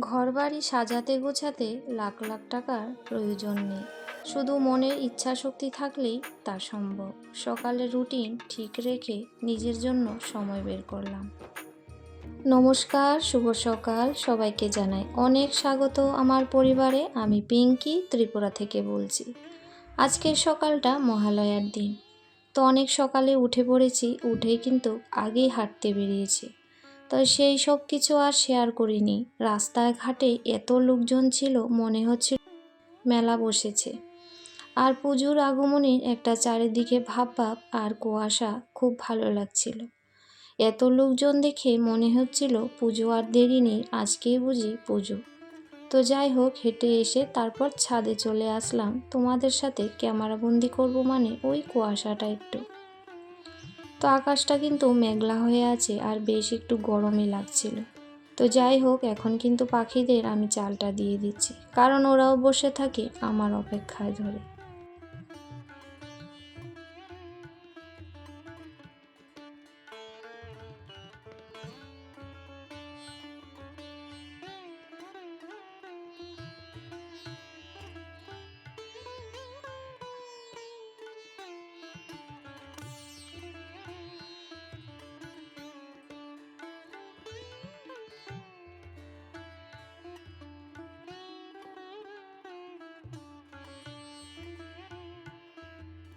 ঘরবাড়ি সাজাতে গোছাতে লাখ লাখ টাকার প্রয়োজন নেই। শুধু মনের ইচ্ছা শক্তি থাকলেই তা সম্ভব। সকালের রুটিন ঠিক রেখে নিজের জন্য সময় বের করলাম। নমস্কার, শুভ সকাল। সবাইকে জানাই অনেক স্বাগত আমার পরিবারে। আমি পিঙ্কি, ত্রিপুরা থেকে বলছি। আজকের সকালটা মহালয়ার দিন। তো অনেক সকালে উঠে পড়েছি, উঠেই কিন্তু আগেই হাঁটতে বেরিয়েছি। তো সেই সব কিছু আর শেয়ার করিনি। রাস্তায় ঘাটে এত লোকজন ছিল, মনে হচ্ছিল মেলা বসেছে। আর পুজোর আগমনে একটা চারিদিকে ভাব ভাব আর কুয়াশা খুব ভালো লাগছিল। এত লোকজন দেখে মনে হচ্ছিল পুজো আর দেরি নেই, আজকেই বুঝি পুজো। তো যাই হোক, হেঁটে এসে তারপর ছাদে চলে আসলাম। তোমাদের সাথে ক্যামেরাবন্দি করব মানে ওই কুয়াশাটা একটু। তো আকাশটা কিন্তু মেঘলা হয়ে আছে আর বেশ একটু গরমই লাগছিল। তো যাই হোক, এখন কিন্তু পাখিদের আমি চালটা দিয়ে দিচ্ছি। কারণ ওরাও বসে থাকে আমার অপেক্ষায় ধরে।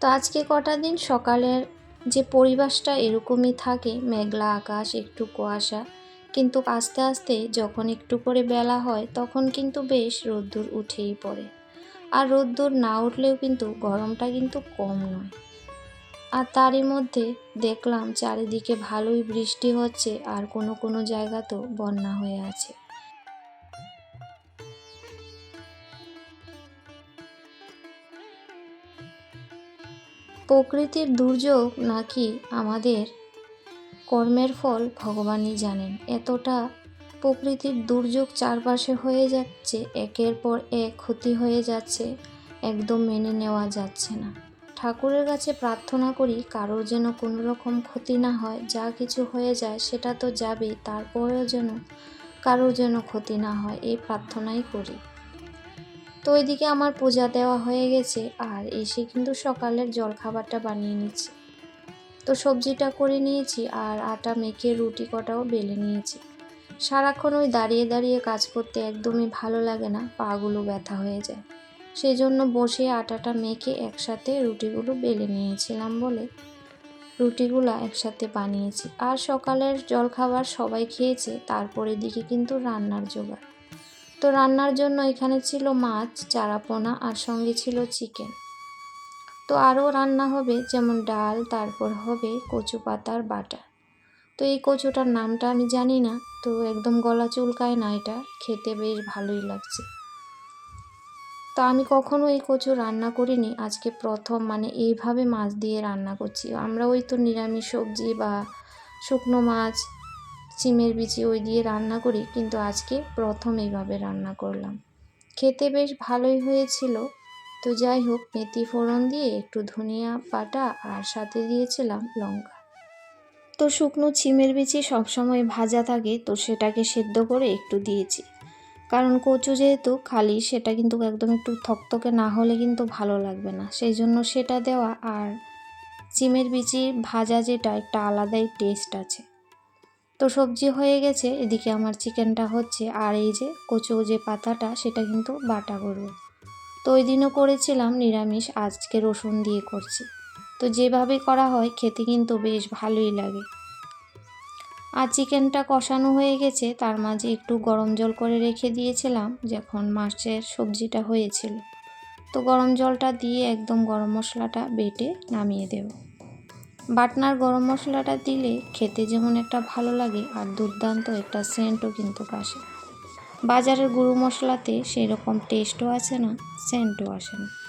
তো আজকে কটা দিন? সকালের যে পরিবেশটা এরকমই থাকে, মেঘলা আকাশ, একটু কুয়াশা। কিন্তু আস্তে আস্তে যখন একটু করে বেলা হয়, তখন কিন্তু বেশ রোদ্দুর উঠেই পড়ে। আর রোদ্দুর না উঠলেও কিন্তু গরমটা কিন্তু কম নয়। আর তারই মধ্যে দেখলাম চারিদিকে ভালোই বৃষ্টি হচ্ছে, আর কোনো কোনো জায়গা তো বন্যা হয়ে আছে। প্রকৃতির দুর্যোগ নাকি আমাদের কর্মের ফল ভগবানই জানেন। এতটা প্রকৃতির দুর্যোগ চারপাশে হয়ে যাচ্ছে, একের পর এক ক্ষতি হয়ে যাচ্ছে, একদম মেনে নেওয়া যাচ্ছে না। ঠাকুরের কাছে প্রার্থনা করি, কারোর যেন কোনো রকম ক্ষতি না হয়, যা কিছু হয়ে যায় সেটা তো যাবেই, তারপরেও যেন কারোর যেন ক্ষতি না হয়, এই প্রার্থনাই করি। তো ওইদিকে আমার পূজা দেওয়া হয়ে গেছে আর এসে কিন্তু সকালের জলখাবারটা বানিয়ে নিচ্ছি। তো সবজিটা করে নিয়েছি আর আটা মেখে রুটি কটাও বেলে নিয়েছি। সারাক্ষণ ওই দাঁড়িয়ে দাঁড়িয়ে কাজ করতে একদমই ভালো লাগে না, পাগুলো ব্যথা হয়ে যায়। সেই জন্য বসে আটাটা মেখে একসাথে রুটিগুলো বেলে নিয়েছিলাম বলে রুটিগুলো একসাথে বানিয়েছি। আর সকালের জলখাবার সবাই খেয়েছে, তারপরে দিকে কিন্তু রান্নার জোগাড়। তো রান্নার জন্য এখানে ছিল মাছ, চারাপোনা আর সঙ্গে ছিল চিকেন। তো আরও রান্না হবে, যেমন ডাল, তারপর হবে কচু পাতার বাটা। তো এই কচুটার নামটা আমি জানি না, তো একদম গলা চুলকায় না এটা, খেতে বেশ ভালোই লাগছে। তো আমি কখনো এই কচু রান্না করিনি, আজকে প্রথম মানে এইভাবে মাছ দিয়ে রান্না করছি। আমরা ওই তো নিরামিষ সবজি বা শুকনো মাছ সিমের বিচি ওই দিয়ে রান্না করি, কিন্তু আজকে প্রথম এইভাবে রান্না করলাম। খেতে বেশ ভালোই হয়েছিল। তো যাই হোক, মেথি ফোড়ন দিয়ে একটু ধনিয়া পাটা আর সাথে দিয়েছিলাম লঙ্কা। তো শুকনো চিমের বিচি সবসময় ভাজা থাকে, তো সেটাকে সেদ্ধ করে একটু দিয়েছি। কারণ কচু যেহেতু খালি, সেটা কিন্তু একদম একটু থকথকে না হলে কিন্তু ভালো লাগবে না। সেই জন্য সেটা দেওয়া আর চিমের বিচি ভাজা যেটা, একটা আলাদাই টেস্ট আছে। তো সবজি হয়ে গেছে, এদিকে আমার চিকেনটা হচ্ছে, আর এই যে কচু যে পাতাটা, সেটা কিন্তু বাটা করব তো ওই দিনও করেছিলাম নিরামিষ, আজকে রসুন দিয়ে করছি। তো যেভাবে করা হয়, খেতে কিন্তু বেশ ভালোই লাগে। আর চিকেনটা কষানো হয়ে গেছে, তার মাঝে একটু গরম জল করে রেখে দিয়েছিলাম, যখন মাছের সবজিটা হয়েছিল। তো গরম জলটা দিয়ে একদম গরম মশলাটা বেটে নামিয়ে দেবো। বাটনার গরম মশলাটা দিলে খেতে যেমন একটা ভালো লাগে আর দুর্দান্ত একটা সেন্টও কিন্তু আসে বাজারের গুঁড়ো মশলাতে সেই রকম টেস্টও আসে না, সেন্টও আসে না।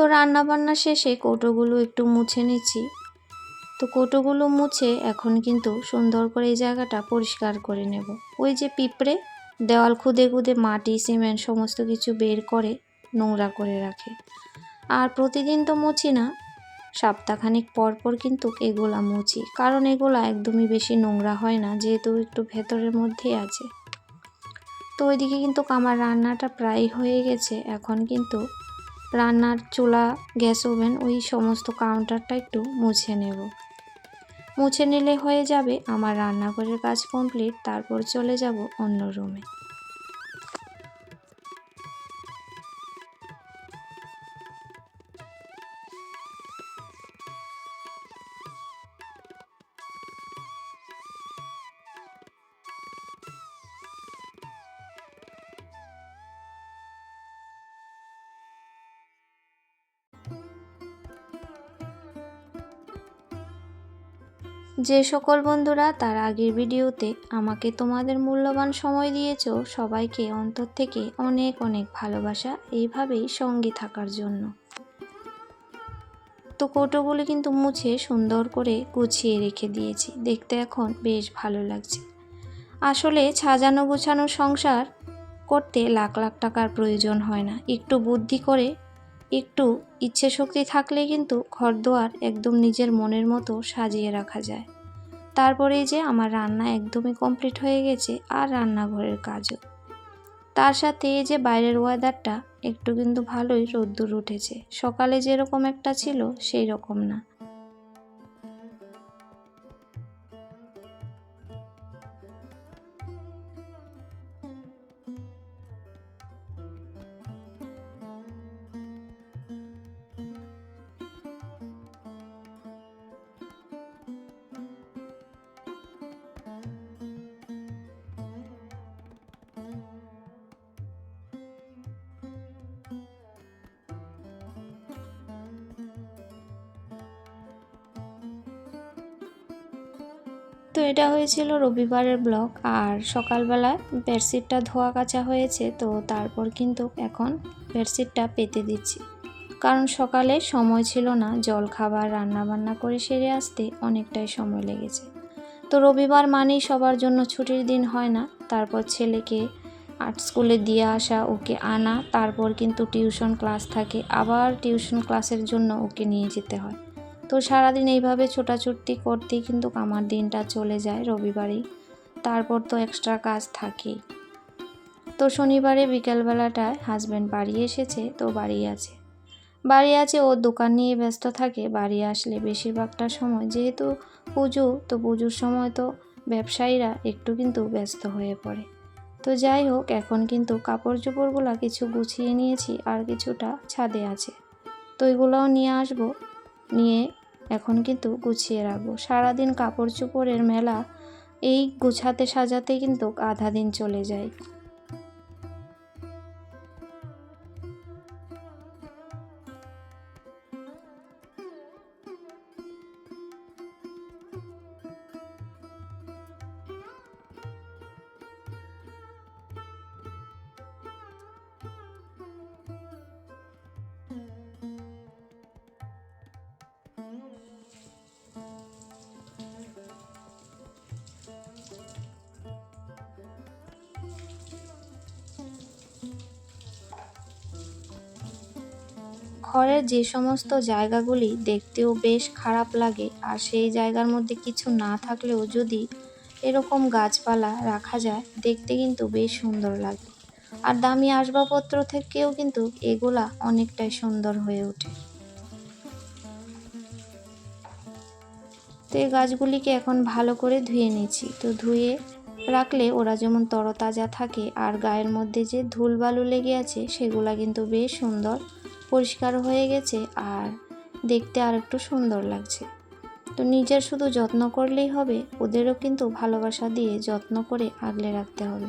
তো রান্নাবান্না শেষে কৌটোগুলো একটু মুছে নিচ্ছি। তো কোটোগুলো মুছে এখন কিন্তু সুন্দর করে এই জায়গাটা পরিষ্কার করে নেব। ওই যে পিঁপড়ে দেওয়াল খুদে খুদে মাটি, সিমেন্ট সমস্ত কিছু বের করে নোংরা করে রাখে। আর প্রতিদিন তো মুছি না। সপ্তাহখানিক পর পর কিন্তু এগুলা মুছি। কারণ এগুলা একদমই বেশি নোংরা হয় না, যেহেতু একটু ভেতরের মধ্যেই আছে। তো ওইদিকে কিন্তু আমার রান্নাটা প্রায় হয়ে গেছে। এখন কিন্তু রান্নার চুলা, গ্যাস ওভেন, ওই সমস্ত কাউন্টারটা একটু মুছে নেব। মুছে নিলে হয়ে যাবে আমার রান্নাঘরের কাজ কমপ্লিট তারপর চলে যাব অন্য রুমে যে সকল বন্ধুরা তার আগের ভিডিওতে আমাকে তোমাদের মূল্যবান সময় দিয়েছ, সবাইকে অন্তর থেকে অনেক অনেক ভালোবাসা, এইভাবেই সঙ্গে থাকার জন্য। তো কৌটোগুলি কিন্তু মুছে সুন্দর করে গুছিয়ে রেখে দিয়েছি। দেখতে এখন বেশ ভালো লাগছে। আসলে সাজানো গোছানো সংসার করতে লাখ লাখ টাকার প্রয়োজন হয় না। একটু বুদ্ধি করে একটু ইচ্ছে শক্তি থাকলে কিন্তু ঘরদোয়ার একদম নিজের মনের মতো সাজিয়ে রাখা যায়। তারপরেই যে আমার রান্না একদমই কমপ্লিট হয়ে গেছে আর রান্নাঘরের কাজও। তার সাথে এই যে বাইরের ওয়েদারটা একটু কিন্তু ভালোই রোদ্দুর উঠেছে। সকালে যেরকম একটা ছিল সেই রকম না। তো এটা হয়েছিল রবিবারের ব্লগ আর সকালবেলায় বেডশিটটা ধোয়া কাচা হয়েছে, তো তারপর কিন্তু এখন বেডশিটটা পেতে দিচ্ছি। কারণ সকালে সময় ছিল না, জল খাবার রান্না বান্না করে সেরে আসতে অনেকটাই সময় লেগেছে। তো রবিবার মানেই সবার জন্য ছুটির দিন হয় না, তারপর ছেলেকে আর্ট স্কুলে দিয়ে আসা, ওকে আনা, তারপর কিন্তু টিউশন ক্লাস থাকে, আবার টিউশন ক্লাসের জন্য ওকে নিয়ে যেতে হয়। তো সারাদিন এইভাবে ছোটাছুটি করতেই কিন্তু আমার দিনটা চলে যায় রবিবারেই তারপর তো এক্সট্রা কাজ থাকেই। তো শনিবারে বিকেলবেলাটায় হাজব্যান্ড বাড়ি এসেছে, তো বাড়ি আছে। বাড়ি আছে, ও দোকান নিয়ে ব্যস্ত থাকে, বাড়ি আসলে বেশিরভাগটা সময় যেহেতু পুজো, তো পুজোর সময় তো ব্যবসায়ীরা একটু কিন্তু ব্যস্ত হয়ে পড়ে। তো যাই হোক, এখন কিন্তু কাপড় চোপড়গুলো কিছু গুছিয়ে নিয়েছি, আর কিছুটা ছাদে আছে। তো এগুলোও নিয়ে আসব, নিয়ে এখন কিন্তু গুছিয়ে রাখব। সারাদিন কাপড় চোপড়ের মেলা, এই গুছাতে সাজাতে কিন্তু আধা দিন চলে যায়। ঘরের যে সমস্ত জায়গাগুলি দেখতেও বেশ খারাপ লাগে, আর সেই জায়গার মধ্যে কিছু না থাকলেও যদি এরকম গাছপালা রাখা যায়, দেখতে কিন্তু বেশ সুন্দর লাগে। আর দামি আসবাবপত্র থেকেও কিন্তু এগুলা অনেকটাই সুন্দর হয়ে ওঠে। তো এই গাছগুলিকে এখন ভালো করে ধুয়ে নিয়েছি তো ধুয়ে রাখলে ওরা যেমন তরতাজা থাকে, আর গায়ের মধ্যে যে ধুল বালু লেগে আছে, সেগুলা কিন্তু বেশ সুন্দর পরিষ্কার হয়ে গেছে আর দেখতে আর একটু সুন্দর লাগছে। তো নিজের শুধু যত্ন করলেই হবে, ওদেরও কিন্তু ভালোবাসা দিয়ে যত্ন করে আগলে রাখতে হবে।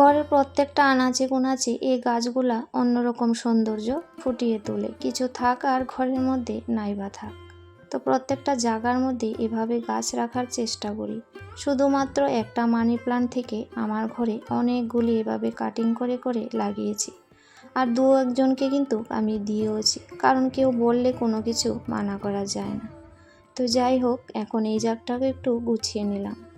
ঘরের প্রত্যেকটা আনাচে কোনাচে এই গাছগুলা অন্যরকম সৌন্দর্য ফুটিয়ে তোলে। কিছু থাক আর ঘরের মধ্যে নাইবা থাক। তো প্রত্যেকটা জায়গার মধ্যে এভাবে গাছ রাখার চেষ্টা করি। শুধুমাত্র একটা মানি প্লান্ট থেকে আমার ঘরে অনেকগুলি এভাবে কাটিং করে করে লাগিয়েছি। আর দু একজনকে কিন্তু আমি দিয়েওছি, কারণ কেউ বললে কোনো কিছু মানা করা যায় না। তো যাই হোক, এখন এই জাগটাকে একটু গুছিয়ে নিলাম।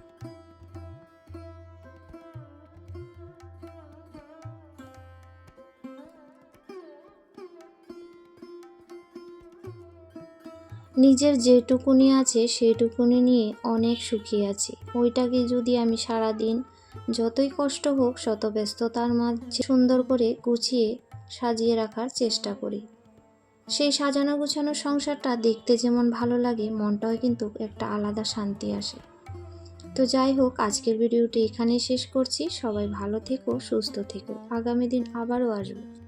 নিজের যেটুকুনি আছে সেইটুকুনি নিয়ে অনেক সুখী আছি। ওইটাকে যদি আমি সারা দিন যতই কষ্ট হোক শত ব্যস্ততার মাঝে সুন্দর করে গুছিয়ে সাজিয়ে রাখার চেষ্টা করি। সেই সাজানো গুছানো সংসারটা দেখতে যেমন ভালো লাগে, মনটাও কিন্তু একটা আলাদা শান্তি আসে। তো যাই হোক, আজকের ভিডিওটি এখানেই শেষ করছি। সবাই ভালো থেকো, সুস্থ থেকো। আগামী দিন আবারও আসব।